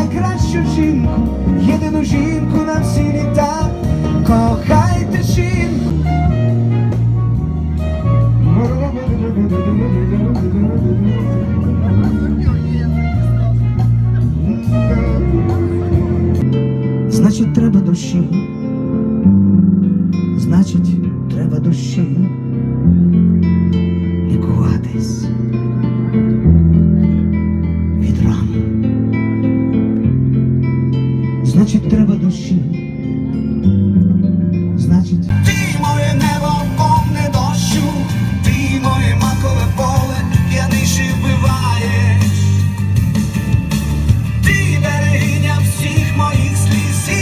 найкращу жінку, єдину жінку на всі літа. Кохайте жінку. Значить, треба душі. Значить, Значить, треба душі. Ти моє небо повне дощу, ти моє макове поле, п'яниші вбиваєш. Ти берегиня всіх моїх сліз,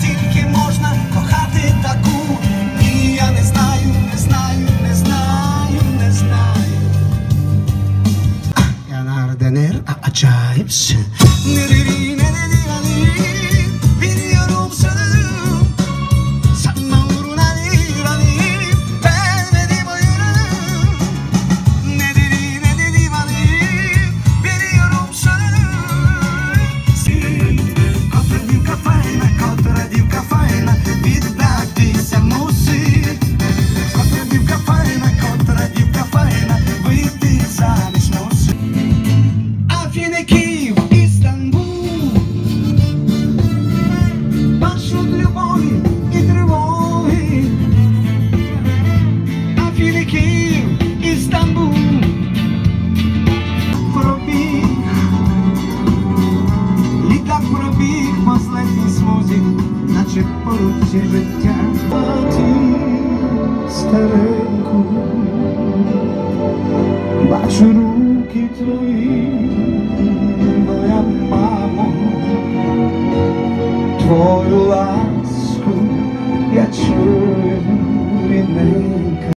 тільки можна кохати таку. Я не знаю, не знаю, не знаю, не знаю. Yanar denir acayipsin. Nereli nereli yani biliyorum так пробіг последній смузі, наче поруці життя стареньку, бачу руки твої, моя мамо, твою ласку я чую рідненьку.